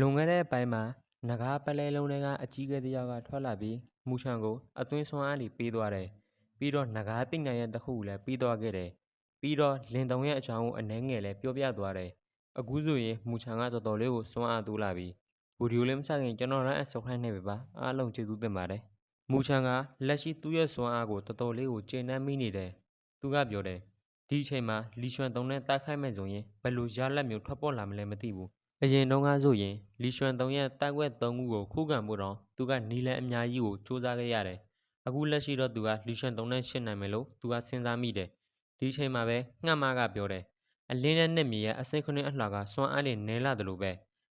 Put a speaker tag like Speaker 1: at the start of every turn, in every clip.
Speaker 1: လွန်ခဲ့တဲ့အပိုင်းမှာနဂါးပလဲလုံးတွေကအကြီးအကဲတစ်ယောက်ကထွက်လာပြီးမူချန်ကိုအသွင်းဆွမ်းအားတွေပေးသွားတယ်။ပြီးတော့နဂါးပညာရဲ့တစ်ခုကိုလည်းပြီးသွားခဲ့တယ်။ပြီးတော့လင်တုံရဲ့အကြောင်းကိုအနှဲငယ်လည်းပြောပြသွားတယ်။အခုဆိုရင်မူချန်ကတော်တော်လေးကိုဆွမ်းအားတိုးလာပြီ။ဗီဒီယိုလေးမစခင်ကျွန်တော်တို့အဆောက်ခိုင်းနေပြီပါ။အားလုံးကျေးဇူးတင်ပါတယ်။မူချန်ကလက်ရှိသူ့ရဲ့ဆွမ်းအားကိုတော်တော်လေးကိုကျေနပ်မိနေတယ်။သူကပြောတယ်ဒီအချိန်မှာလီရွှန်တုံနဲ့တိုက်ခိုက်မဲ့ဆိုရင်ဘယ်လိုရလက်မျိုးထွက်ပေါ်လာမလဲမသိဘူး။ အရင်တုန်းကဆိုရင်လီရွှန်တုံရဲ့တိုက်ွက်၃ခုကိုခုခံဖို့တော့သူကနီလန်အများကြီးကိုစူးစမ်းခဲ့ရတယ်။အခုလက်ရှိတော့သူကလီရွှန်တုံနဲ့ရှင်းနိုင်မယ်လို့သူကစဉ်းစားမိတယ်။ဒီအချိန်မှာပဲငှက်မကပြောတယ်။အလင်းနဲ့နှစ်မြေရဲ့အစိမ့်ခွန်းအလှကစွမ်းအားတွေနဲလာတယ်လို့ပဲ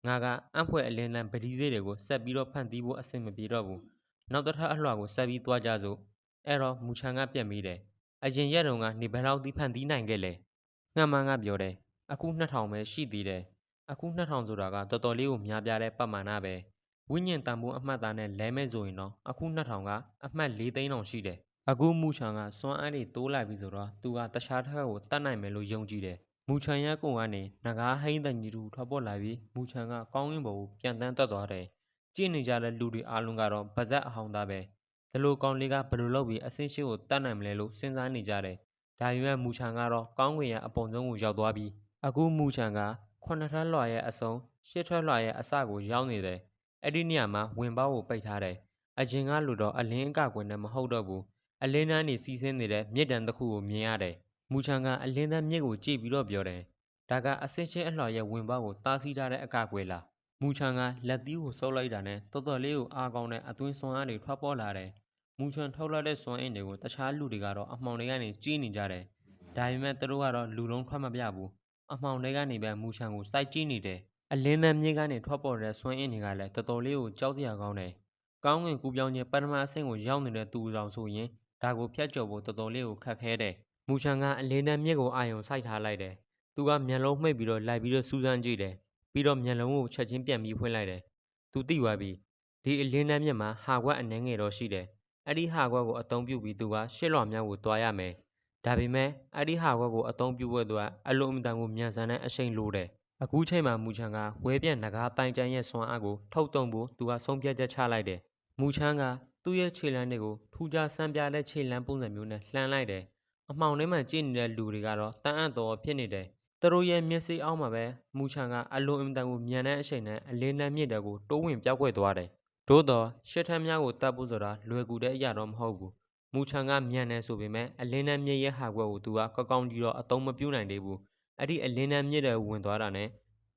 Speaker 1: ငါကအံ့ဖွဲ့အလင်းလန်းပတိစေးတွေကိုဆက်ပြီးတော့ဖန်တီးဖို့အဆင်မပြေတော့ဘူး။နောက်တစ်ထပ်အလှကိုဆက်ပြီးသွားကြစို့။အဲ့တော့မူချန်ကပြက်မိတယ်။အရင်ရက်တုန်းကနေဘယ်လောက်ထိဖန်တီးနိုင်ခဲ့လဲ။ငှက်မကပြောတယ်။အခု2000ပဲရှိသေးတယ်။ အခု2000ဆိုတာကတော်တော်လေးကိုများပြားတဲ့ပမာဏပဲ။ဝိညာဉ်တန်ဖိုးအမှတ်သားနဲ့လဲမဲ့ဆိုရင်တော့အခု2000ကအမှတ်4သိန်းတောင်ရှိတယ်။အခုမူချန်ကစွမ်းအားတွေတိုးလာပြီဆိုတော့သူကတခြားတစ်ခါကိုတတ်နိုင်မယ်လို့ယုံကြည်တယ်။မူချန်ရဲ့ကိုယ်ကနေငကားဟိန်းတန်ကြီးတူထွက်ပေါ်လာပြီးမူချန်ကကောင်းကင်ဘုံကိုပြန်တန်းတက်သွားတယ်။ကြည့်နေကြတဲ့လူတွေအားလုံးကတော့ဗဇက်အဟောင်းသားပဲ။ဒီလိုကောင်လေးကဘယ်လိုလုပ်ပြီးအဆင့်ရှိကိုတတ်နိုင်မလဲလို့စဉ်းစားနေကြတယ်။ဒါပေမဲ့မူချန်ကတော့ကောင်းကင်ရဲ့အပေါ်ဆုံးကိုရောက်သွားပြီးအခုမူချန်က ခုနှစ်ထပ်လွှာရဲ့အစုံရှစ်ထပ်လွှာရဲ့အစကိုရောက်နေတယ်။အဲ့ဒီနေရာမှာဝင်ပေါက်ကိုပိတ်ထားတယ်။အရင်ကလူတော့အလင်းအကကွယ်နဲ့မဟုတ်တော့ဘူး။အလင်းတန်းနေစီးဆင်းနေတဲ့မြစ်တံတစ်ခုကိုမြင်ရတယ်။မူချန်ကအလင်းတန်းမြစ်ကိုကြည့်ပြီးတော့ပြောတယ်။ဒါကအဆင့်ရှင်းအလှော်ရဲ့ဝင်ပေါက်ကိုတားဆီးထားတဲ့အကကွယ်လား။မူချန်ကလက်သီးကိုဆုပ်လိုက်တာနဲ့တော်တော်လေးကိုအားကောင်းတဲ့အသွင်ဆွမ်းအားတွေထွက်ပေါ်လာတယ်။မူချန်ထုတ်လာတဲ့စွမ်းအင်တွေကိုတခြားလူတွေကတော့အမှောင်တွေကနေကြီးနေကြတယ်။ဒါပေမဲ့သူတို့ကတော့လူလုံးထွက်မပြဘူး။ အမှောင်တွေကနေပဲမူချန်ကိုစိုက်ကြည့်နေတယ်။အလင်းတန်းမြစ်ကနေထွက်ပေါ်တဲ့စွမ်းအင်တွေကလည်းတော်တော်လေးကိုကြောက်စရာကောင်းတယ်။ကောင်းငင်ကူပြောင်းခြင်းပထမအဆင့်ကိုရောက်နေတဲ့သူတော်ဆိုရင်ဒါကိုဖျက်ကျော်ဖို့တော်တော်လေးကိုခက်ခဲတယ်။မူချန်ကအလင်းတန်းမြစ်ကိုအာယုံစိုက်ထားလိုက်တယ်။သူကမျက်လုံးမှိတ်ပြီးတော့လိုက်ပြီးတော့စူးစမ်းကြည့်တယ်။ပြီးတော့မျက်လုံးကိုချက်ချင်းပြန်ပြီးဖွင့်လိုက်တယ်။သူသိသွားပြီ။ဒီအလင်းတန်းမြစ်မှာဟာခွက်အနှဲငယ်တော့ရှိတယ်။အဲ့ဒီဟာခွက်ကိုအသုံးပြုပြီးသူကရှစ်လွှာမြောက်ကိုတွားရမယ်။ ဒါပေမဲ့အဲ့ဒီဟာခွက်ကိုအသုံးပြုဖို့အတွက်အလုံးအမတန်ကိုမြန်ဆန်တဲ့အချိန်လိုတယ်။အခုချိန်မှာမူချန်ကဝဲပြန့်နဂါပိုင်ချန်ရဲ့ဆွမ်းအားကိုထုတ်တုံဖို့သူကဆုံးဖြတ်ချက်ချလိုက်တယ်။မူချန်ကသူ့ရဲ့ခြေလမ်းတွေကိုထူးခြားစမ်းပြတဲ့ခြေလမ်းပုံစံမျိုးနဲ့လှမ်းလိုက်တယ်။အမှောင်ထဲမှာကြည့်နေတဲ့လူတွေကတော့တန်အံ့တော်ဖြစ်နေတယ်။သူတို့ရဲ့မျက်စိအောက်မှာပဲမူချန်ကအလုံးအမတန်ကိုမြန်တဲ့အချိန်နဲ့အလင်းနဲ့မြင့်တဲ့ကိုတိုးဝင်ပြောက်ွက်သွားတယ်။သို့တော့ရှစ်ထမ်းများကိုတတ်ဖို့ဆိုတာလွယ်ကူတဲ့အရာတော့မဟုတ်ဘူး။ မူချန်ကမြန်နေဆိုပေမဲ့အလင်းနဲ့မြင့်ရဲ့ဟာကွက်ကိုသူကကောက်ကောင်းကြီးတော့အသုံးမပြုနိုင်သေးဘူး။အဲ့ဒီအလင်းနဲ့မြင့်တဲ့ဝင်သွားတာနဲ့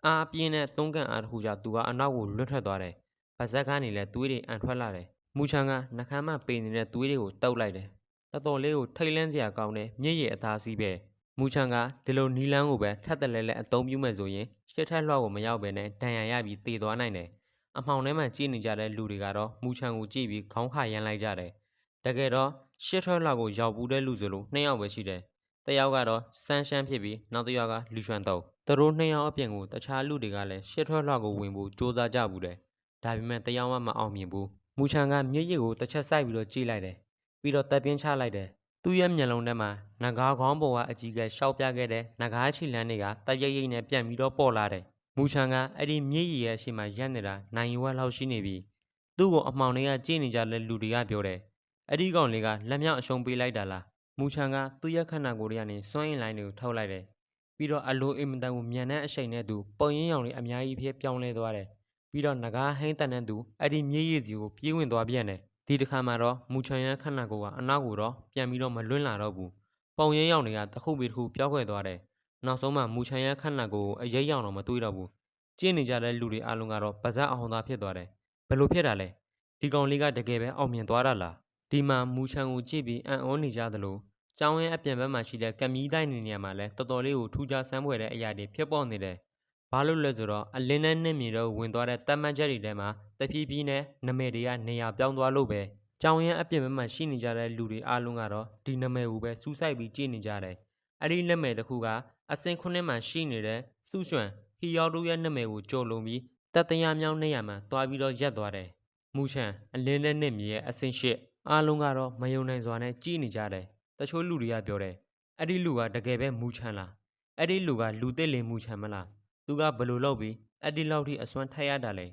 Speaker 1: အားပြင်းတဲ့သုံးကန်အားတစ်ခုကြောင့်သူကအနောက်ကိုလွတ်ထွက်သွားတယ်။ဗဇက်ကနေလည်းသွေးတွေအန်ထွက်လာတယ်။မူချန်ကနှကမ်းမပေနေတဲ့သွေးတွေကိုတောက်လိုက်တယ်။တော်တော်လေးကိုထိတ်လန့်စရာကောင်းတဲ့မြင့်ရည်အသားစီးပဲ။မူချန်ကဒီလိုနီလန်းကိုပဲထပ်တလဲလဲအသုံးပြုမဲ့ဆိုရင်ရှစ်ထက်လွှတ်ကိုမရောက်ဘဲနဲ့ဒဏ်ရာရပြီးတည်သွားနိုင်တယ်။အမှောင်ထဲမှာကြည့်နေကြတဲ့လူတွေကတော့မူချန်ကိုကြည့်ပြီးခေါင်းခါရမ်းလိုက်ကြတယ်။တကယ်တော့ ရှစ်ထက်လွှတ်ကိုရောက်ဘူးတဲ့လူဆိုလို့နှစ်ယောက်ပဲရှိတယ်။တစ်ယောက်ကတော့ဆန်းရှမ်းဖြစ်ပြီးနောက်တစ်ယောက်ကလူရွှန်တော့သူတို့နှစ်ယောက်အပြင်ကိုတခြားလူတွေကလည်းရှစ်ထွက်လွှတ်ကိုဝင်ဖို့ကြိုးစားကြဘူးတယ်။ဒါပေမဲ့တစ်ယောက်မှမအောင်မြင်ဘူး။မူချန်ကမျက်ရည်ကိုတစ်ချက်စိုက်ပြီးတော့ကြည့်လိုက်တယ်။ပြီးတော့တပ်ပြင်းချလိုက်တယ်။သူ့ရဲ့မျက်လုံးထဲမှာငကားခေါင်းပေါ်ကအကြီးကရှောက်ပြခဲ့တဲ့ငကားချီလန်းတွေကတရိပ်ရိပ်နဲ့ပြန်ပြီးတော့ပေါ်လာတယ်။မူချန်ကအဲ့ဒီမျက်ရည်ရဲ့အရှိမရက်နေတာနိုင်ဝက်လောက်ရှိနေပြီ။သူ့ကိုအမှောင်တွေကကြည့်နေကြတဲ့လူတွေကပြောတယ်။ အဲ့ဒီကောင်လေးကလက်မြောက်အရှုံးပေးလိုက်တာလား။မူချန်ကသူ့ရဲ့ခန္ဓာကိုယ်တွေကနေစွန့်ရင်လိုင်းတွေကိုထုတ်လိုက်တယ်။ပြီးတော့အလိုအင်မတန်ကိုမြန်တဲ့အရှိန်နဲ့သူပုံရင်းရောင်တွေအများကြီးဖြစ်ပြောင်းလဲသွားတယ်။ပြီးတော့ငကားဟိန်းတန်တဲ့သူအဲ့ဒီမျက်ရည်စီကိုပြေးဝင်သွားပြန်တယ်။ဒီတစ်ခါမှာတော့မူချန်ရဲ့ခန္ဓာကိုယ်ကအနောက်ကိုတော့ပြန်ပြီးတော့မလွင့်လာတော့ဘူး။ပုံရင်းရောင်တွေကတစ်ခုပြီးတစ်ခုပြောင်းခွဲသွားတယ်။နောက်ဆုံးမှမူချန်ရဲ့ခန္ဓာကိုယ်ကိုအရေးရောင်တော့မတွေးတော့ဘူး။ကျင်းနေကြတဲ့လူတွေအလုံးကတော့ပါဇက်အောင်သားဖြစ်သွားတယ်။ဘယ်လိုဖြစ်တာလဲ။ဒီကောင်လေးကတကယ်ပဲအောင်မြင်သွားတာလား။ ဒီမှာမူချန်ကိုကြည့်ပြီးအံ့ဩနေကြသလိုကျောင်းရဲ့အပြင်ဘက်မှာရှိတဲ့ကမီးတိုင်းနေနေရာမှာလည်းတော်တော်လေးကိုထူးခြားဆန်းဖွယ်တဲ့အရာတွေဖြစ်ပေါ်နေတယ်။ဘာလို့လဲဆိုတော့အလင်းနဲ့နှင်းမြေတော့ဝင်သွားတဲ့တတ်မှတ်ချက်တွေထဲမှာတဖြည်းဖြည်းနဲ့နမဲတွေကနေရာပြောင်းသွားလို့ပဲ။ကျောင်းရဲ့အပြင်ဘက်မှာရှိနေကြတဲ့လူတွေအားလုံးကတော့ဒီနမဲကိုပဲစူးစိုက်ပြီးကြည့်နေကြတယ်။အဲ့ဒီနမဲတစ်ခုကအစင်ခုနှစ်မှာရှိနေတဲ့စူးရွှံဟီယောတို့ရဲ့နမဲကိုကြိုလုံပြီးတတရာမြောင်းနေရာမှာတွားပြီးတော့ရက်သွားတယ်။မူချန်အလင်းနဲ့နှင်းမြေရဲ့အစင်ရှစ် အားလုံးကတော့မယုံနိုင်စွာနဲ့ကြည့်နေကြတယ်။တချို့လူတွေကပြောတယ်အဲ့ဒီလူကတကယ်ပဲမူချန်လားအဲ့ဒီလူကလူသစ်လင်မူချန်မလားသူကဘယ်လိုလုပ်ပြီးအဲ့ဒီလောက်ထိအစွမ်းထက်ရတာလေ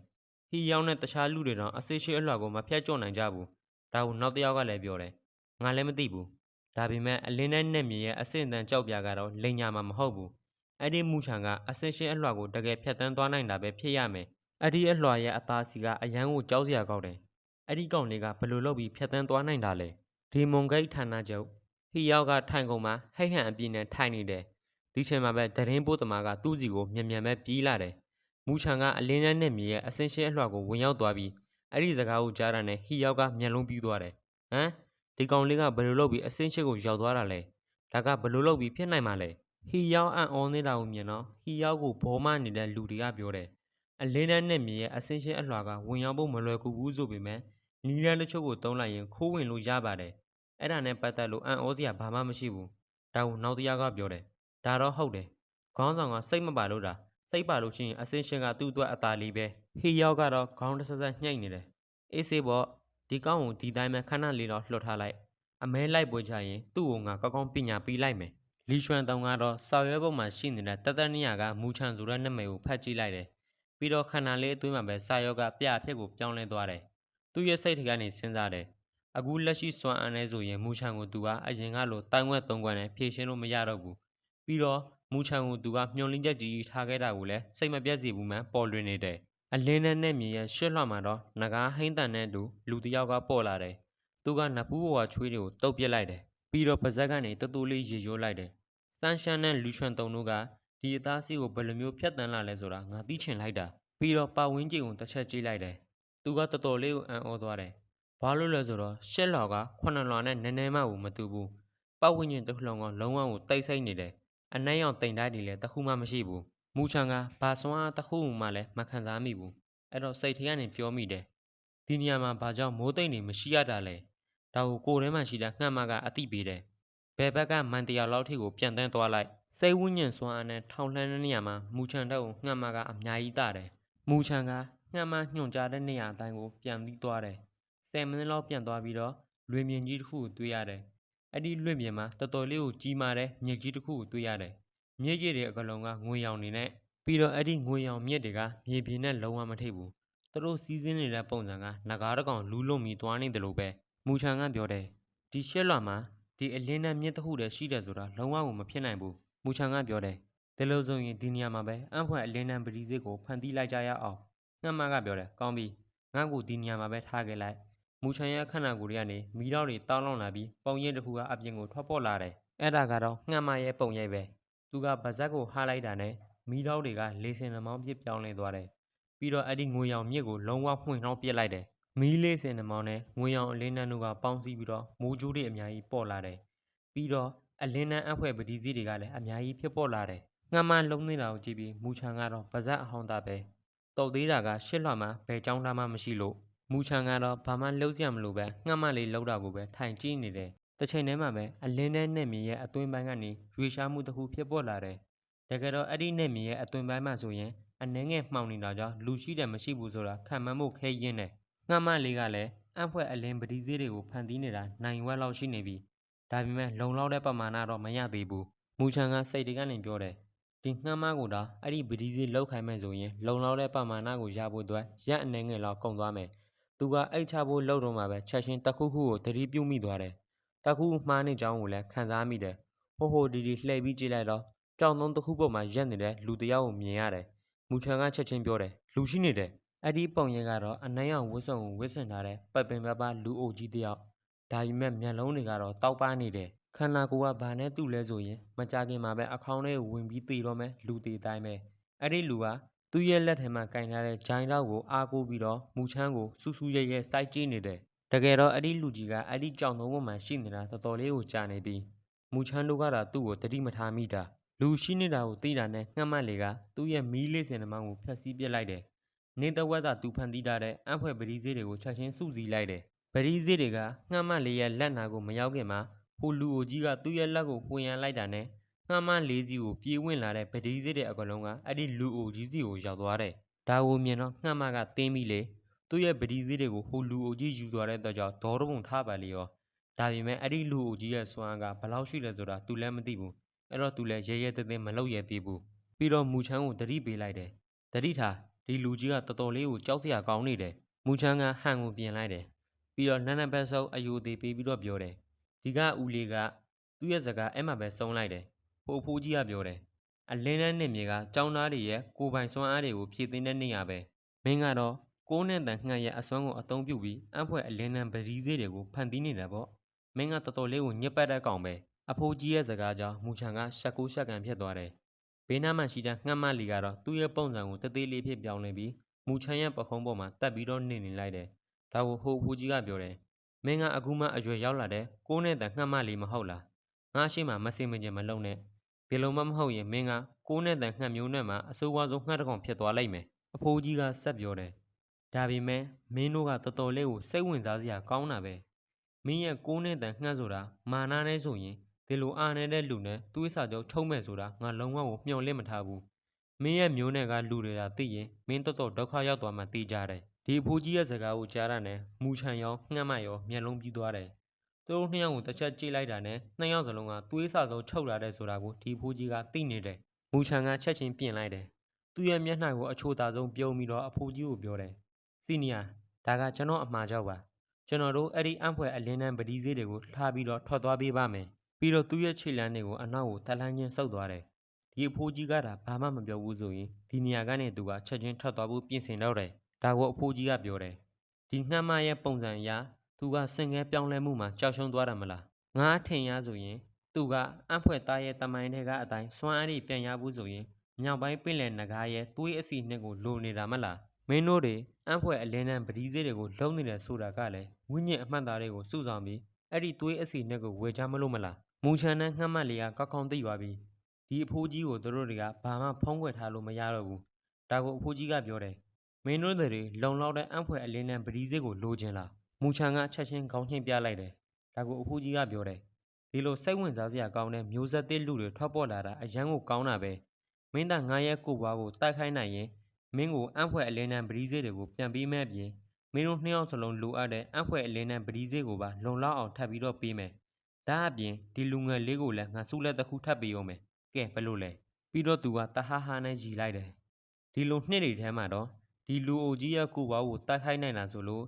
Speaker 1: ဟီယောင်းနဲ့တခြားလူတွေတော့အစစ်ရှိအလှကိုမဖြတ်ကျော်နိုင်ကြဘူးဒါကိုနောက်တစ်ယောက်ကလည်းပြောတယ်ငါလည်းမသိဘူးဒါပေမဲ့အလင်းနဲ့နဲ့မြေရဲ့အစင်တန်ကြောက်ပြာကတော့လိန်ညာမှာမဟုတ်ဘူးအဲ့ဒီမူချံကအစစ်ရှိအလှကိုတကယ်ဖြတ်တန်းသွားနိုင်တာပဲဖြစ်ရမယ်အဲ့ဒီအလှရဲ့အသားစီကအရန်ကိုကြောက်စရာကောက်တယ် အဲ့ဒီကောင်လေးကဘယ်လိုလုပ်ပြီးဖြတ်တန်းသွားနိုင်တာလဲဒီမွန်ဂိတ်ဌာနချုပ်ဟီယောက်ကထိုင်ကုန်မှာဟိတ်ဟန်အပြင်းနဲ့ထိုင်နေတယ်ဒီချိန်မှာပဲတရင်ပိုးသမားကသူ့စီကိုမြန်မြန်ပဲပြေးလာတယ်။မူချန်ကအလင်းနဲ့နဲ့မြေရဲ့အစင်ရှင်းအလှကိုဝင်ရောက်သွားပြီးအဲ့ဒီစကားကိုကြားတာနဲ့ဟီယောက်ကမျက်လုံးပြူးသွားတယ်။ဟမ်ဒီကောင်လေးကဘယ်လိုလုပ်ပြီးအစင်ရှင်းကိုရောက်သွားတာလဲ။ဒါကဘယ်လိုလုပ်ပြီးဖြစ်နိုင်မှာလဲ။ဟီယောက်အံ့ဩနေတာကိုမြင်တော့ဟီယောက်ကိုဘောမနေတဲ့လူတွေကပြောတယ်။အလင်းနဲ့နဲ့မြေရဲ့အစင်ရှင်းအလှကဝင်ရောက်ဖို့မလွယ်ကူဘူးဆိုပေမဲ့ နီလန်တချို့ကိုတုံးလိုက်ရင်ခိုးဝင်လို့ရပါတယ်။အဲ့ဒါနဲ့ပတ်သက်လို့အံ့ဩစရာဘာမှမရှိဘူး။ဒါကိုနောက်တစ်ယောက်ကပြောတယ်။ဒါတော့ဟုတ်တယ်။ခေါင်းဆောင်ကစိတ်မပါလို့တာစိတ်ပါလို့ရှိရင်အစင်းရှင်ကသူ့အတွက်အသာလေးပဲ။ဟီယောက်ကတော့ခေါင်းတစ်ဆက်ဆက်ညှိနေတယ်။အေးစေးပေါ့ဒီကောင်းကိုဒီတိုင်းပဲခဏလေးတော့လှုပ်ထားလိုက်။အမဲလိုက်ပွဲချရင်သူ့ကိုငါကောက်ကောင်းပညာပေးလိုက်မယ်။လီရွှမ်တောင်ကတော့ဆောက်ရွဲပုံမှာရှိနေတဲ့တသက်နီယာကမူချန်ဆိုတဲ့နာမည်ကိုဖတ်ကြည့်လိုက်တယ်။ပြီးတော့ခန္ဓာလေးအတွင်းမှာပဲစာယောကပြအဖြစ်ကိုပြောင်းလဲသွားတယ်။ သူ့ရဲ့စိတ်ထဲကနေစဉ်းစားတယ်။အခုလက်ရှိစွမ်းအန်နေဆိုရင်မူချန်ကိုသူကအရင်ကလိုတိုင်ဝက်သုံးခွက်နဲ့ဖြည့်ရှင်းလို့မရတော့ဘူး။ပြီးတော့မူချံကိုသူကမျောလင်းချက်ကြီးကြီးထားခဲ့တာကိုလည်းစိတ်မပြတ်စေဘူးမှန်ပေါ်လွင်နေတယ်။အလင်းနဲ့နဲ့မြေရဲ့ရှစ်လွှတ်မှာတော့ငကားဟိမ့်တန်နဲ့တူလူတစ်ယောက်ကပေါ်လာတယ်။သူကနဖူးဘဝချွေးတွေကိုတုပ်ပစ်လိုက်တယ်။ပြီးတော့ပါဇက်ကနေတတူလေးရေရိုးလိုက်တယ်။စန်းရှမ်းနဲ့လူချွန်တုံတို့ကဒီအသားစီးကိုဘယ်လိုမျိုးဖြတ်တန်းလာလဲဆိုတာငါသိချင်လိုက်တာ။ပြီးတော့ပတ်ဝန်းကျင်ကိုတစ်ချက်ကြည့်လိုက်တယ်။ သူကတော်တော်လေးကိုအံ့ဩသွားတယ်။ဘာလို့လဲဆိုတော့ရှစ်လွှာကခုနှစ်လွှာနဲ့နည်းနည်းမှကိုမတူဘူး။ပတ်ဝန်းကျင်တစ်ခုလုံးကလုံးဝကိုတိတ်ဆိတ်နေတယ်။အနှဲ့ရောင်တိမ်တိုက်တွေလည်းတစ်ခုမှမရှိဘူးမူချံကဘာစွမ်းအားတစ်ခုမှလည်းမခံစားမိဘူးအဲ့တော့စိတ်ထဲကနေပြောမိတယ်ဒီနေရာမှာဘာကြောင့်မိုးသိမ့်တွေမရှိရတာလဲဒါကိုကိုယ်ထဲမှာရှိတဲ့ငှက်မကအတိပေးတယ်ဘယ်ဘက်ကမန်တရာလောက်ထိကိုပြန်တန်းသွားလိုက်စိတ်ဝိညာဉ်စွမ်းအားနဲ့ထောင်လှမ်းတဲ့နေရာမှာမူချံတက်ကိုငှက်မကအများကြီးတာတယ်မူချံက ငှက်မညွှန်ကြားတဲ့နေရာအတိုင်းကိုပြန်ပြီးသွားတယ်10မိနစ်လောက်ပြန်သွားပြီးတော့လွေမြင်ကြီးတစ်ခုကိုတွေ့ရတယ်အဲ့ဒီလွင့်ပြင်မှာတော်တော်လေးကိုကြီးမားတဲ့မြစ်ကြီးတစ်ခုကိုတွေ့ရတယ်။မြစ်ကြီးတွေအကလုံးကငွေရောင်နေနဲ့ပြီးတော့အဲ့ဒီငွေရောင်မြစ်တွေကမြေပြင်နဲ့လုံးဝမထိပ်ဘူး။သူတို့စီးစင်းနေတဲ့ပုံစံကငကားတစ်ကောင်လူးလွန်ပြီးသွားနေတယ်လို့ပဲမူချန်ကပြောတယ်။ဒီရှက်လွှာမှာဒီအလင်းနဲ့မြစ်တစ်ခုတည်းရှိတယ်ဆိုတာလုံးဝကိုမဖြစ်နိုင်ဘူး။မူချန်ကပြောတယ်။ဒါလို့ဆိုရင်ဒီနေရာမှာပဲအံ့ဖွယ်အလင်းနဲ့ပတိစေးကိုဖန်တီးလိုက်ကြရအောင်။ ငှက်မကပြောတယ်။ကောင်းပြီ။ငါ့ကိုဒီနေရာမှာပဲထားခဲ့လိုက်။မူချန်ရဲ့ခန္ဓာကိုယ်တွေကနေမီးတောက်တွေတောင်းလောင်လာပြီးပုံရိပ်တစ်ခုကအပြင်ကိုထွက်ပေါ်လာတယ်။အဲ့ဒါကတော့ငှက်မရဲ့ပုံရိပ်ပဲ။သူကဗဇက်ကိုဟားလိုက်တာနဲ့မီးတောက်တွေကလေစင်နှမောင်းပြစ်ပြောင်းလဲသွားတယ်။ပြီးတော့အဲ့ဒီငွေရောင်မြစ်ကိုလုံးဝမှွင့်နှောင်းပစ်လိုက်တယ်။မီးလေးစင်နှမောင်းနဲ့ငွေရောင်အလင်းနှန်းတို့ကပေါင်းစည်းပြီးတော့မိုးကြိုးတွေအများကြီးပေါ်လာတယ်။ပြီးတော့အလင်းနှန်းအဖွဲပတိစည်းတွေကလည်းအများကြီးဖြစ်ပေါ်လာတယ်။ငှက်မလုံးနေတာကိုကြည့်ပြီးမူချန်ကတော့ဗဇက်အဟောင်းသားပဲ။ တုတ်သေးတာကရှစ်လွှာမှာဘယ်ကြောင်းသားမှမရှိလို့မူချန်ကတော့ဘာမှလှုပ်ကြံမလို့ပဲငှက်မလေးလှုပ်တာကိုပဲထိုင်ကြည့်နေတယ်။တစ်ချိန်တည်းမှာပဲအလင်းနဲ့နဲ့မြင်ရဲ့အတွင်းပိုင်းကနေရွေရှားမှုတစ်ခုဖြစ်ပေါ်လာတယ်။တကယ်တော့အဲ့ဒီနဲ့မြင်ရဲ့အတွင်းပိုင်းမှာဆိုရင်အနှဲငယ်မှောင်နေတာကြောင့်လူရှိတယ်မရှိဘူးဆိုတာခံမှန်းဖို့ခဲရင်းတယ်။ငှက်မလေးကလည်းအံ့ဖွဲ့အလင်းပတိစေးတွေကိုဖန်တီးနေတာနိုင်ဝက်လောက်ရှိနေပြီ။ဒါပေမဲ့လုံလောက်တဲ့ပမာဏတော့မရသေးဘူး။မူချန်ကစိတ်တွေကနေပြောတယ်။ ဒီငှက်မကိုတော့အဲ့ဒီပတိစေးလောက်ခိုင်းမယ်ဆိုရင်လုံလောက်တဲ့ပမာဏကိုရဖို့အတွက်ရက်အနှဲငယ်လောက်ကုန်သွားမယ်။သူကအိတ်ချဖို့လှုပ်တော့မှပဲချက်ချင်းတစ်ခုခုကိုသတိပြုမိသွားတယ်။တစ်ခုမှားနေကြောင်းကိုလည်းခံစားမိတယ်။ဟိုဟိုဒီဒီလှည့်ပြီးကြည့်လိုက်တော့ကြောင်သုံးတစ်ခုပေါ်မှာရက်နေတဲ့လူတစ်ယောက်ကိုမြင်ရတယ်။မူချန်ကချက်ချင်းပြောတယ်လူရှိနေတယ်။အဲ့ဒီပုံရိပ်ကတော့အနှံ့ရောင်ဝတ်စုံကိုဝတ်ဆင်ထားတဲ့ပတ်ပင်ပပလူအိုကြီးတစ်ယောက်။ဒါပေမဲ့မျက်လုံးတွေကတော့တောက်ပနေတယ်။ ခန္ဓာကိုယ်ကဘာနဲ့တူလဲဆိုရင်မကြခင်မှာပဲအခေါင်းထဲကိုဝင်ပြီးတည်တော့မယ်လူတည်တိုင်းပဲ။အဲ့ဒီလူကသူ့ရဲ့လက်ထဲမှာကင်ထားတဲ့ဂျိုင်းတော့ကိုအားကိုးပြီးတော့မူချမ်းကိုစူးစူးရဲရဲစိုက်ကြည့်နေတယ်။တကယ်တော့အဲ့ဒီလူကြီးကအဲ့ဒီကြောင်သုံးပေါ်မှာရှိနေတာတော်တော်လေးကိုကြာနေပြီးမူချမ်းတို့ကတာသူ့ကိုတတိမထားမိတာလူရှိနေတာကိုသိတာနဲ့ငှက်မတ်လေကသူ့ရဲ့မီးလေးစင်နှမောင်းကိုဖျက်ဆီးပစ်လိုက်တယ်။နေတဝက်သာသူဖန်တီးထားတဲ့အံ့ဖွဲ့ပရိစေးတွေကိုချက်ချင်းစုစည်းလိုက်တယ်။ပရိစေးတွေကငှက်မတ်လေးရဲ့လက်နာကိုမရောက်ခင်မှာ ဟိုလူအိုကြီးကသူ့ရဲ့လက်ကိုပွင့်ရန်လိုက်တာနဲ့ငှက်မတ်လေးစီကိုပြေးဝင်လာတဲ့ပရိစေးတွေအကလုံးကအဲ့ဒီလူအိုကြီးစီကိုရောက်သွားတယ်။ဒါကိုမြင်တော့ငှက်မတ်ကတင်းပြီးလေသူ့ရဲ့ပရိစေးတွေကိုဟိုလူအိုကြီးယူသွားတဲ့အတွက်ကြောင့်ဒေါရပုံထားပါလေရော။ဒါပေမဲ့အဲ့ဒီလူအိုကြီးရဲ့စွမ်းအားကဘယ်လောက်ရှိလဲဆိုတာသူလည်းမသိဘူး။အဲ့တော့သူလည်းရဲရဲတဲတဲမလုပ်ရသေးဘူး။ပြီးတော့မူချမ်းကိုတတိပေးလိုက်တယ်တတိထားဒီလူကြီးကတော်တော်လေးကိုကြောက်စရာကောင်းနေတယ်မူချမ်းကဟန်ကိုပြင်လိုက်တယ်ပြီးတော့နန်းနန်းဘက်ဆုပ်အယူသေးပေးပြီးတော့ပြောတယ် ဒီကဦးလေးကသူ့ရဲ့စကားအဲ့မှာပဲစုံလိုက်တယ်ဖိုးဖိုးကြီးကပြောတယ်အလင်းနဲ့နှစ်မြေကចောင်းသားတွေရဲ့ကိုယ်ပိုင်စွမ်းအားတွေကိုဖြည့်သိမ်းတဲ့နေရာပဲမင်းကတော့ကိုးနဲ့တန်ငှက်ရဲ့အစွမ်းကိုအသုံးပြုပြီးအဖွဲအလင်းနဲ့ပရိသေးတွေကိုဖန်တီးနေတာပေါ့မင်းကတော်တော်လေးကိုညစ်ပတ်တဲ့ကောင်ပဲအဖိုးကြီးရဲ့စကားကြောင့်မူချန်ကရှက်ကိုရှက်ကန်ဖြစ်သွားတယ်ဘေးနားမှာရှိတဲ့ငှက်မလီကတော့သူ့ရဲ့ပုံစံကိုတသေးလေးဖြစ်ပြောင်းလဲပြီးမူချမ်းရဲ့ပခုံးပေါ်မှာတက်ပြီးတော့နေနေလိုက်တယ်။ဒါကိုဟိုဖူကြီးကပြောတယ်။ မင်းကအခုမှအရွယ်ရောက်လာတဲ့ကိုးနဲ့တန်ငှက်မလီမဟုတ်လား။ငါရှိမှမစင်မကျင်မလုံနဲ့။ဒီလိုမှမဟုတ်ရင်မင်းကကိုးနဲ့တန်ငှက်မျိုးနဲ့မှအဆိုးဝါးဆုံးငှက်တစ်ကောင်ဖြစ်သွားလိမ့်မယ်။အဖိုးကြီးကဆက်ပြောတယ်။ဒါပေမဲ့မင်းတို့ကတော်တော်လေးကိုစိတ်ဝင်စားစရာကောင်းတာပဲ။မင်းရဲ့ကိုးနဲ့တန်ငှက်ဆိုတာမာနာနဲ့ဆိုရင်ဒီလိုအားနေတဲ့လူနဲ့သူ့စာချုပ်ထုံးမဲ့ဆိုတာငါလုံးဝကိုမျှော်လင့်မထားဘူးမင်းရဲ့မျိုးနယ်ကလူတွေကသိရင်မင်းတော်တော်ဒုက္ခရောက်သွားမှသိကြတယ် ဒီအဖိုးကြီးရဲ့စကားကိုကြားရတဲ့မူချန်ရောငှက်မရောမျက်လုံးပြူးသွားတယ်သူတို့နှစ်ယောက်ကိုတစ်ချက်ကြည့်လိုက်တာနဲ့နှစ်ယောက်စလုံးကသွေးစာဆုံးချုပ်လာတဲ့ဆိုတာကိုဒီအဖိုးကြီးကသိနေတယ်မူချန်ကချက်ချင်းပြင်လိုက်တယ်သူ့ရဲ့မျက်နှာကိုအချိုသာဆုံးပြုံးပြီးတော့အဖိုးကြီးကိုပြောတယ်စီနီယာဒါကကျွန်တော်အမှားကြောက်ပါကျွန်တော်တို့အဲ့ဒီအံဖွဲအလင်းတန်းပတိစေးတွေကိုထားပြီးတော့ထွက်သွားပေးပါမယ်ပြီးတော့သူ့ရဲ့ခြေလမ်းတွေကိုအနောက်ကိုတက်လှမ်းချင်းဆုပ်သွားတယ်။ဒီအဖိုးကြီးကဒါဘာမှမပြောဘူးဆိုရင်ဒီနေရာကနေသူကချက်ချင်းထွက်သွားဖို့ပြင်ဆင်တော့တယ်။ ဒါကိုအဖိုးကြီးကပြောတယ်။ဒီငှမ်းမရဲ့ပုံစံအရသူကစင်ငယ်ပြောင်းလဲမှုမှာကြောက်ရွံ့သွားတာမလား။ငါထင်ရဆိုရင် သူကအံ့ဖွယ်သားရဲ့တမိုင်းတွေကအတိုင်းစွမ်းအားတွေပြန်ရဖို့ဆိုရင်မြောက်ပိုင်းပင်လယ်နဂါးရဲ့သွေးအစီနှစ်ကိုလိုနေတာမလား။မင်းတို့တွေအံ့ဖွယ်အလင်းတန်းပတိစေးတွေကိုလုံနေတယ်ဆိုတာကလည်းဝိညာဉ်အမှတ်သားတွေကိုစုဆောင်ပြီးအဲ့ဒီသွေးအစီနဲ့ကိုဝေချမလို့မလားမူချန်နဲ့ငှက်မတ်လေးကကောက်ခေါင်းသိသွားပြီဒီအဖိုးကြီးကိုသူတို့တွေကဘာမှဖုံးကွယ်ထားလို့မရတော့ဘူးဒါကိုအဖိုးကြီးကပြောတယ် မင်းတို့တွေလုံလောက်တဲ့အံ့ဖွယ်အလင်းနဲ့ပတိစေးကိုလိုချင်လားမူချန်ကချက်ချင်းခေါင်းချင်းပြလိုက်တယ်ဒါကိုအဖိုးကြီးကပြောတယ်ဒီလိုစိတ်ဝင်စားစရာကောင်းတဲ့မျိုးဆက်သစ်လူတွေထွက်ပေါ်လာတာအရန်ကိုကောင်းတာပဲမင်းသားငါရဲ့ကိုပွားကိုတိုက်ခိုင်းနိုင်ရင်မင်းကိုအံ့ဖွယ်အလင်းနဲ့ပတိစေးတွေကိုပြန်ပေးမဲ့ပြင်မင်းတို့နှစ်ယောက်စလုံးလိုအပ်တဲ့အံ့ဖွယ်အလင်းနဲ့ပတိစေးကိုပါလုံလောက်အောင်ထပ်ပြီးတော့ပေးမယ်။ဒါအပြင်ဒီလူငယ်လေးကိုလည်းငါစုလက်တစ်ခုထပ်ပေးအောင်မယ်။ကဲဘယ်လိုလဲ။ပြီးတော့သူကတဟဟာနဲ့ရီလိုက်တယ်။ဒီလိုနှစ်တွေထဲမှာတော့ ဒီလူအိုကြီးရဲ့ကိုပွားကိုတိုက်ခိုက်နိုင်တာဆိုလို့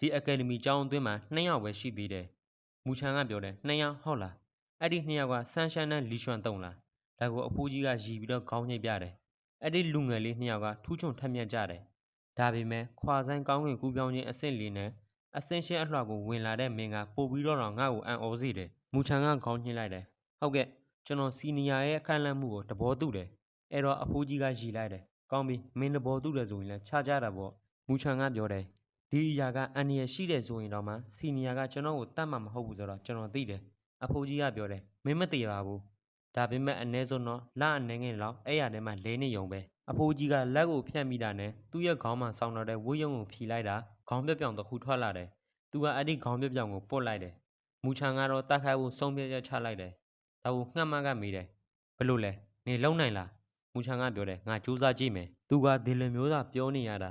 Speaker 1: ဒီအကယ်ဒမီကျောင်းအတွင်းမှာနှစ်ယောက်ပဲရှိသေးတယ်။မူချန်ကပြောတယ်နှစ်ယောက်ဟုတ်လား။အဲ့ဒီနှစ်ယောက်ကဆန်းရှမ်းနဲ့လီရွှန်တုံလား။ဒါကိုအဖိုးကြီးကရီပြီးတော့ခေါင်းညိတ်ပြတယ်။အဲ့ဒီလူငယ်လေးနှစ်ယောက်ကထူးချွန်ထက်မြက်ကြတယ်။ဒါပေမဲ့ခွာဆိုင်ကောင်းကင်ကူးပြောင်းခြင်းအဆင့်လေးနဲ့အဆင့်ရှင်းအလှကိုဝင်လာတဲ့မင်းကပို့ပြီးတော့တော့ငါ့ကိုအံ့ဩစေတယ်။မူချန်ကခေါင်းညှိလိုက်တယ်။ဟုတ်ကဲ့ကျွန်တော်စီနီယာရဲ့အခန့်လန့်မှုကိုတဘောတူတယ်။အဲ့တော့အဖိုးကြီးကရီလိုက်တယ်။ ကောင်းပြီမင်းတဘောတူတယ်ဆိုရင်လည်းခြားကြတာပေါ့။မူချန်ကပြောတယ်။ဒီအရာကအန်ရယ်ရှိတယ်ဆိုရင်တော့မှစီနီယာကကျွန်တော်ကိုတတ်မှမဟုတ်ဘူးဆိုတော့ကျွန်တော်သိတယ်။အဖိုးကြီးကပြောတယ်မင်းမသိပါဘူး။ဒါပေမဲ့အ ਨੇ ဆုံးတော့လအနေငယ်လောက်အဲ့ရထဲမှာလဲနေုံပဲအဖိုးကြီးကလက်ကိုဖြတ်မိတာနဲ့သူ့ရဲ့ခေါင်းမှာဆောင်းတော့တဲ့ဝိယုံကိုဖြီလိုက်တာခေါင်းပြက်ပြောင်တစ်ခုထွက်လာတယ်သူကအဲ့ဒီခေါင်းပြက်ပြောင်ကိုပုတ်လိုက်တယ်မူချန်ကတော့တတ်ခိုက်ဖို့ဆုံးဖြတ်ချက်ချလိုက်တယ်ဒါကိုငှက်မကမေးတယ်ဘယ်လိုလဲနေလုံနိုင်လား မူချန်ကပြောတယ်ငါစူးစမ်းကြည့်မယ်သူကဒီလိုမျိုးသာပြောနေရတာ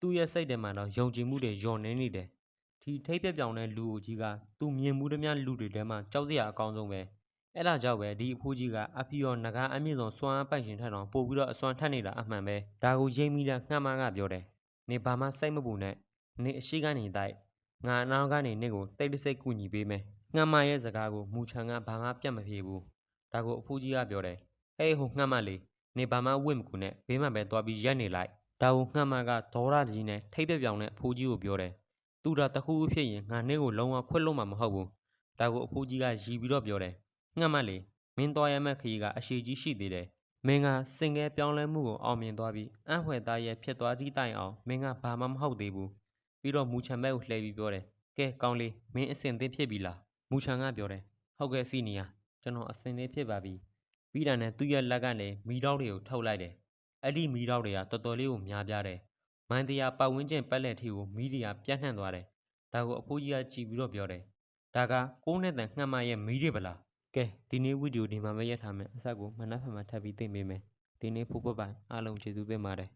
Speaker 1: သူ့ရဲ့စိတ်ထဲမှာတော့ယုံကြည်မှုတွေယွန်နေနေတယ်ဒီထိတ်ပြက်ပြောင်တဲ့လူအိုကြီးကသူမြင်မှုတည်းများလူတွေထဲမှာကြောက်စရာအကောင်းဆုံးပဲအဲ့ဒါကြောင့်ပဲဒီအဖိုးကြီးကအဖီရောငကားအမြင့်ဆုံးစွမ်းအားပိုင်ရှင်ထက်တော့ပို့ပြီးတော့အစွမ်းထက်နေတာအမှန်ပဲဒါကိုရိမ့်မိတဲ့ငှက်မကပြောတယ်နေဘာမှစိတ်မပူနဲ့နေအရှိကနေတိုက်ငါအနောက်ကနေနေကိုတိတ်တဆိတ်ကူညီပေးမယ်ငှက်မရဲ့စကားကိုမူချန်ကဘာမှပြတ်မပြေဘူးဒါကိုအဖိုးကြီးကပြောတယ်ဟေးဟိုငှက်မလေး နေဘာမှဝင့်မကူနဲ့ဘေးမှာပဲသွားပြီးရက်နေလိုက်ဒါကိုငှက်မကဒေါရကြီးနဲ့ထိတ်ပြက်ပြောင်တဲ့အဖိုးကြီးကိုပြောတယ်သူတာတခုခုဖြစ်ရင်ငါနေကိုလုံးဝခွတ်လို့မှမဟုတ်ဘူးဒါကိုအဖိုးကြီးကရီပြီးတော့ပြောတယ်ငှက်မလေးမင်းသွားရမယ့်ခရီးကအရှိကြီးရှိသေးတယ်မင်းကစင်ငယ်ပြောင်းလဲမှုကိုအောင်မြင်သွားပြီးအံ့ဖွယ်သားရဲ့ဖြစ်သွားသည့်တိုင်အောင်မင်းကဘာမှမဟုတ်သေးဘူးပြီးတော့မူချန်ဘက်ကိုလှည့်ပြီးပြောတယ်ကဲကောင်းလေးမင်းအစင်သင့်ဖြစ်ပြီလားမူချန်ကပြောတယ်ဟုတ်ကဲ့စီနီယာကျွန်တော်အစင်သင့်ဖြစ်ပါပြီ ပြီးတာနဲ့သူ့ရဲ့လက်ကနေမီတော့တွေကိုထုတ်လိုက်တယ်အဲ့ဒီမီတော့တွေကတော်တော်လေးကိုများပြားတယ်မိုင်းတရားပတ်ဝန်းကျင်ပက်လက်ထီကိုမီဒီယာပြန့်နှံ့သွားတယ်ဒါကိုအဖိုးကြီးကကြည့်ပြီးတော့ပြောတယ်ဒါကကိုးနဲ့တန်ငှက်မရဲ့မီးတွေပလားကဲဒီနေ့ဗီဒီယိုဒီမှာပဲရပ်ထားမယ်အဆက်ကိုမနက်ဖြန်မှာထပ်ပြီးသိမ့်ပေးမယ်ဒီနေ့ဖို့ပတ်ပိုင်အားလုံးကျေးဇူးတင်ပါတယ်